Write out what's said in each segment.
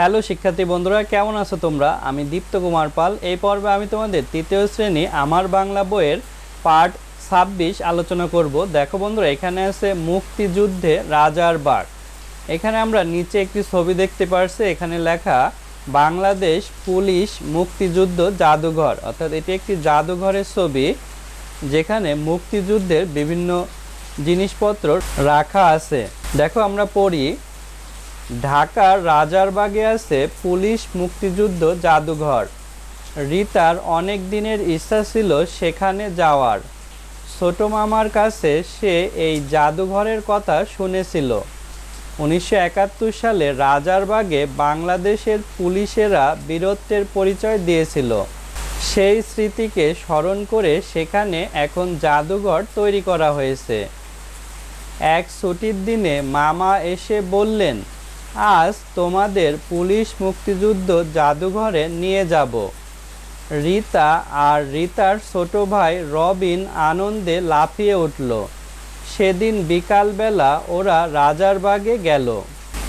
Hello শিক্ষার্থী বন্ধুরা, কেমন আছো তোমরা? আমি দীপ্ত কুমার পাল। এই পর্বে আমি তোমাদের তৃতীয় শ্রেণি আমার বাংলা বইয়ের পার্ট ছাব্বিশ আলোচনা করব। দেখো বন্ধুরা, এখানে আছে মুক্তিযুদ্ধে রাজার বাগ এখানে আমরা নিচে একটি ছবি দেখতে পারছি, এখানে লেখা, বাংলাদেশ পুলিশ মুক্তিযুদ্ধ জাদুঘর। অর্থাৎ এটি একটি জাদুঘরের ছবি, যেখানে মুক্তিযুদ্ধের বিভিন্ন জিনিসপত্র রাখা আছে। দেখো আমরা পড়ি ঢাকার রাজারবাগে আছে পুলিশ মুক্তিযুদ্ধ জাদুঘর। রিতার অনেক দিনের ইচ্ছা ছিল সেখানে যাওয়ার। ছোট মামার কাছে সে এই জাদুঘরের কথা শুনেছিল। উনিশশো একাত্তর সালে রাজারবাগে বাংলাদেশের পুলিশেরা বীরত্বের পরিচয় দিয়েছিল। সেই স্মৃতিকে স্মরণ করে সেখানে এখন জাদুঘর তৈরি করা হয়েছে। এক ছুটির দিনে মামা এসে বললেন আজ তোমাদের পুলিশ মুক্তিযুদ্ধ জাদুঘরে নিয়ে যাব। রিতা আর রিতার ছোট ভাই রবিন আনন্দে লাফিয়ে উঠল। সেদিন বিকালবেলা ওরা রাজারবাগে গেল।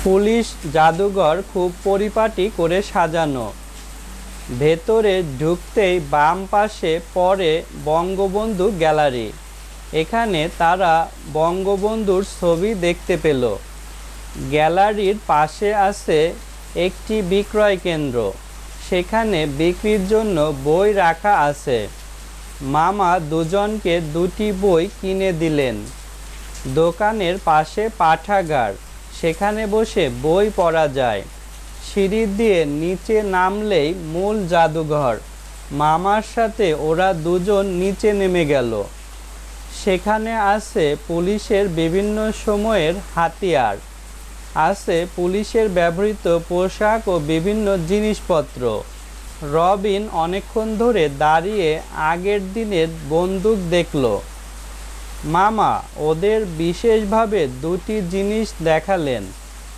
পুলিশ জাদুঘর খুব পরিপাটি করে সাজানো। ভেতরে ঢুকতেই বাম পাশে পড়ে বঙ্গবন্ধু গ্যালারি। এখানে তারা বঙ্গবন্ধুর ছবি দেখতে পেল। গ্যালারির পাশে আছে একটি বিক্রয় কেন্দ্র। সেখানে বিক্রির জন্য বই রাখা আছে। মামা দুজনকে দুটি বই কিনে দিলেন। দোকানের পাশে পাঠাগার। সেখানে বসে বই পড়া যায়। সিঁড়ি দিয়ে নিচে নামলেই মূল জাদুঘর। মামার সাথে ওরা দুজন নিচে নেমে গেল। সেখানে আছে পুলিশের বিভিন্ন সময়ের হাতিয়ার। আছে পুলিশের ব্যবহৃত পোশাক ও বিভিন্ন জিনিসপত্র। রবিন অনেকক্ষণ ধরে দাঁড়িয়ে আগের দিনের বন্দুক দেখল। মামা, ওদের বিশেষভাবে দুটি জিনিস দেখালেন।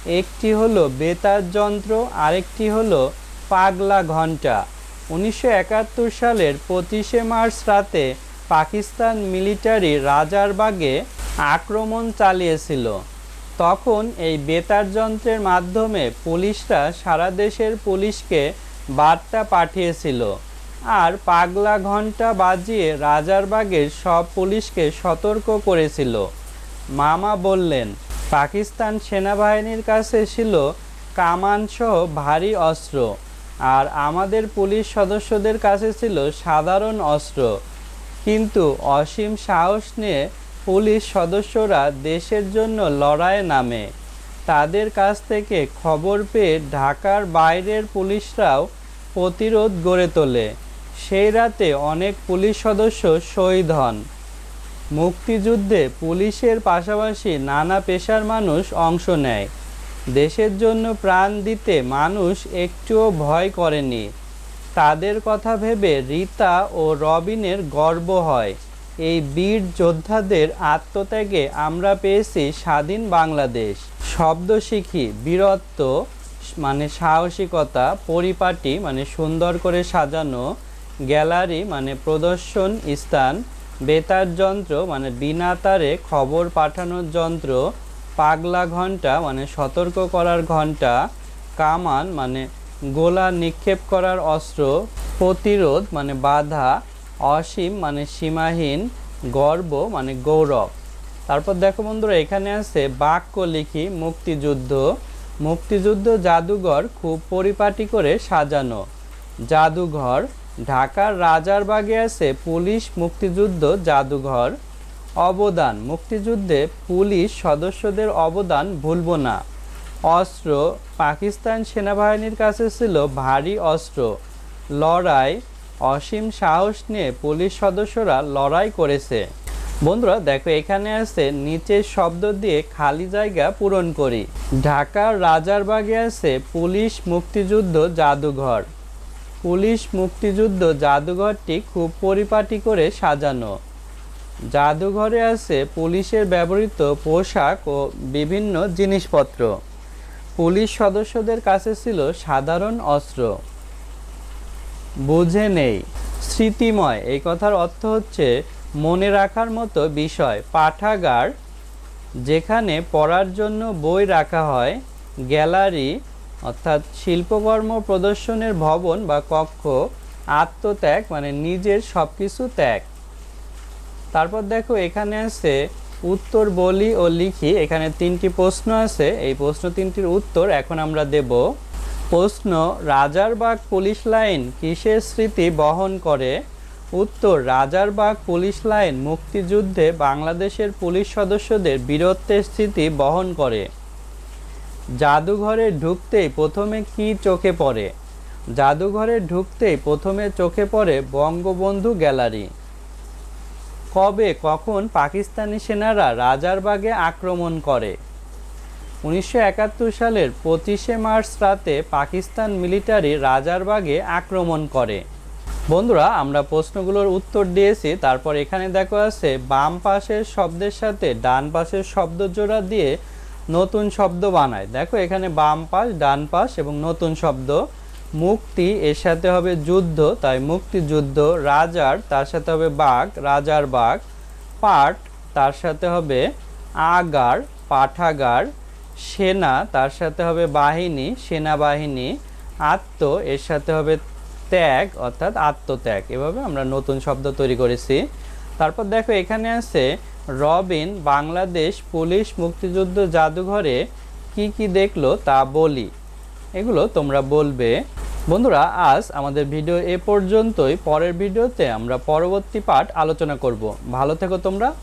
একটি হলো বেতার যন্ত্র, আরেকটি হলো পাগলা ঘণ্টা। উনিশশো একাত্তর সালের পঁচিশে মার্চ রাতে পাকিস্তান মিলিটারি রাজারবাগে আক্রমণ চালিয়েছিল। তখন এই বেতার যন্ত্রের মাধ্যমে পুলিশরা সারা দেশের পুলিশকে বার্তা পাঠিয়েছিল আর পাগলা ঘণ্টা বাজিয়ে রাজারবাগের সব পুলিশকে সতর্ক করেছিল। মামা বললেন, পাকিস্তান সেনাবাহিনীর কাছে ছিল কামানসহ ভারী অস্ত্র আর আমাদের পুলিশ সদস্যদের কাছে ছিল সাধারণ অস্ত্র। কিন্তু অসীম সাহস নিয়ে পুলিশ সদস্যরা দেশের জন্য লড়াইয়ে নামে। তাদের কাছ থেকে খবর পেয়ে ঢাকার বাইরের পুলিশরাও প্রতিরোধ গড়ে তোলে। সেই রাতে অনেক পুলিশ সদস্য শহীদ হন। মুক্তিযুদ্ধে পুলিশের পাশাপাশি নানা পেশার মানুষ অংশ নেয়। দেশের জন্য প্রাণ দিতে মানুষ একটুও ভয় করেনি। তাদের কথা ভেবে রীতা ও রবিনের গর্ব হয়। এই বীর যোদ্ধাদের আত্মত্যাগে আমরা পেয়েছি স্বাধীন বাংলাদেশ। শব্দ শিখি, বীরত্ব মানে সাহসিকতা, পরিপাটি মানে সুন্দর করে সাজানো, গ্যালারি মানে প্রদর্শন স্থান, বেতার যন্ত্র মানে বিনা তারে খবর পাঠানোর যন্ত্র, পাগলা ঘণ্টা মানে সতর্ক করার ঘণ্টা কামান মানে গোলা নিক্ষেপ করার অস্ত্র, প্রতিরোধ মানে বাধা অসীম মানে সীমাহীন, গর্ব মানে গৌরব। তারপর দেখো বন্ধুরা, এখানে আছে বাক্য লিখি, মুক্তিযুদ্ধ। মুক্তিযুদ্ধ জাদুঘর খুব পরিপাটি করে সাজানো। জাদুঘর, ঢাকার রাজারবাগে আছে পুলিশ মুক্তিযুদ্ধ জাদুঘর। অবদান, মুক্তিযুদ্ধে পুলিশ সদস্যদের অবদান ভুলব না। অস্ত্র, পাকিস্তান সেনাবাহিনীর কাছে ছিল ভারী অস্ত্র। লড়াই অসীম সাহস নিয়ে পুলিশ সদস্যরা লড়াই করেছে। বন্ধুরা, দেখো, এখানে আছে, নিচের শব্দ দিয়ে খালি জায়গা পূরণ করি। ঢাকার রাজারবাগে আছে, পুলিশ মুক্তিযুদ্ধ জাদুঘর। পুলিশ মুক্তিযুদ্ধ জাদুঘরটি খুব পরিপাটি করে সাজানো। জাদুঘরে আছে পুলিশের ব্যবহৃত পোশাক ও বিভিন্ন জিনিসপত্র। পুলিশ সদস্যদের কাছে ছিল সাধারণ অস্ত্র। বুঝে নেই। স্মৃতিময়। এই কথার অর্থ হচ্ছে মনে রাখার মতো বিষয়। পাঠাগার, যেখানে পড়ার জন্য বই রাখা হয়, গ্যালারি, অর্থাৎ শিল্পকর্ম প্রদর্শনের ভবন বা কক্ষ, আত্মত্যাগ মানে নিজের সব কিছু ত্যাগ। তারপর দেখো, এখানে আছে উত্তর বলি ও লিখি। এখানে তিনটি প্রশ্ন আছে। এই প্রশ্ন তিনটির উত্তর এখন আমরা দেব। প্রশ্ন রাজারবাগ পুলিশ লাইন কিসের স্মৃতি বহন করে? উত্তর রাজারবাগ পুলিশ লাইন মুক্তিযুদ্ধে বাংলাদেশের পুলিশ সদস্যদের বীরত্বের স্মৃতি বহন করে। জাদুঘরে ঢুকতেই প্রথমে কি চোখে পড়ে? জাদুঘরে ঢুকতেই প্রথমে চোখে পড়ে বঙ্গবন্ধু গ্যালারি। কবে, কখন পাকিস্তানি সেনারা রাজারবাগে আক্রমণ করে? উনিশশো একাত্তর সালের পঁচিশে মার্চ রাতে পাকিস্তান মিলিটারি রাজারবাগে আক্রমণ করে। বন্ধুরা, আমরা প্রশ্নগুলোর উত্তর দিয়েছি, তারপর এখানে দেখো আছে, বাম পাশের শব্দের সাথে ডান পাশের শব্দ জোড়া দিয়ে নতুন শব্দ বানায়। দেখো, এখানে বাম পাশ, ডান পাশ এবং নতুন শব্দ। মুক্তি এর সাথে হবে যুদ্ধ, তাই মুক্তিযুদ্ধ, রাজার, তার সাথে হবে বাঘ, রাজার বাঘ। পাট, তার সাথে হবে আগার, পাঠাগার। সেনা, তার সাথে হবে বাহিনী, সেনাবাহিনী, আত্ম, এর সাথে হবে ত্যাগ, অর্থাৎ আত্মত্যাগ। এভাবে আমরা নতুন শব্দ তৈরি করেছি। তারপর দেখো, এখানে আছে রবিন, বাংলাদেশ পুলিশ মুক্তিযুদ্ধ জাদুঘরে কি কি দেখল তা বলি। এগুলো তোমরা বলবে। বন্ধুরা, আজ আমাদের ভিডিও এ পর্যন্তই। পরের ভিডিওতে আমরা পরবর্তী পাঠ আলোচনা করব। ভালো থেকো তোমরা।